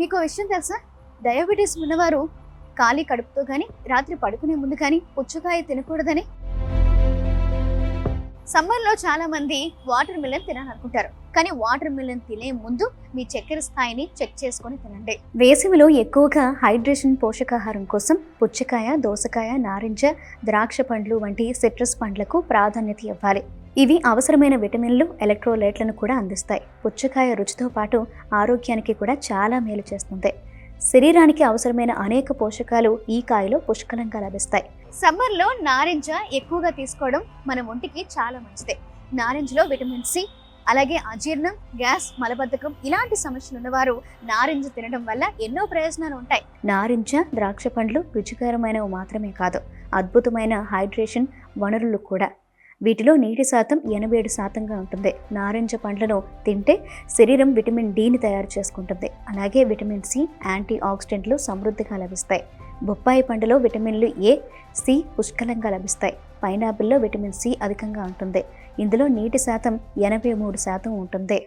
మీకు విషయం తెలుసా? డయాబెటీస్ ఉన్నవారు ఖాళీ కడుపుతో కానీ రాత్రి పడుకునే ముందు కానీ పుచ్చకాయ తినకూడదని. సమ్మర్లో చాలా మంది వాటర్ మిలన్ తినాలనుకుంటారు. కానీ వాటర్ మిలన్ తినే ముందు మీ చక్కెర స్థాయిని చెక్ చేసుకొని తినండి. వేసవిలో ఎక్కువగా హైడ్రేషన్ పోషకాహారం కోసం పుచ్చకాయ దోసకాయ నారింజ ద్రాక్ష పండ్లు వంటి సిట్రస్ పండ్లకు ప్రాధాన్యత ఇవ్వాలి. ఇవి అవసరమైన విటమిన్లు ఎలక్ట్రోలైట్లను కూడా అందిస్తాయి. పుచ్చకాయ రుచితో పాటు ఆరోగ్యానికి కూడా చాలా మేలు చేస్తుంది. శరీరానికి అవసరమైన అనేక పోషకాలు ఈ కాయలో పుష్కలంగా లభిస్తాయి. సమ్మర్లో నారింజ ఎక్కువగా తీసుకోవడం మన ఒంటికి చాలా మంచిదే. నారింజలో విటమిన్ సి అలాగే అజీర్ణం గ్యాస్ మలబద్ధకం ఇలాంటి సమస్యలు ఉన్నవారు నారింజ తినడం వల్ల ఎన్నో ప్రయోజనాలు ఉంటాయి. నారింజ ద్రాక్ష పండ్లు రుచికరమైనవి మాత్రమే కాదు అద్భుతమైన హైడ్రేషన్ వనరులు కూడా. వీటిలో నీటి శాతం ఎనభై ఏడు శాతంగా ఉంటుంది. నారింజ పండ్లను తింటే శరీరం విటమిన్ డిని తయారు చేసుకుంటుంది. అలాగే విటమిన్ సి యాంటీ ఆక్సిడెంట్లు సమృద్ధిగా లభిస్తాయి. బొప్పాయి పండులో విటమిన్లు ఏ సి పుష్కలంగా లభిస్తాయి. పైనాపిల్లో విటమిన్ సి అధికంగా ఉంటుంది. ఇందులో నీటి శాతం ఎనభై మూడు శాతం ఉంటుంది.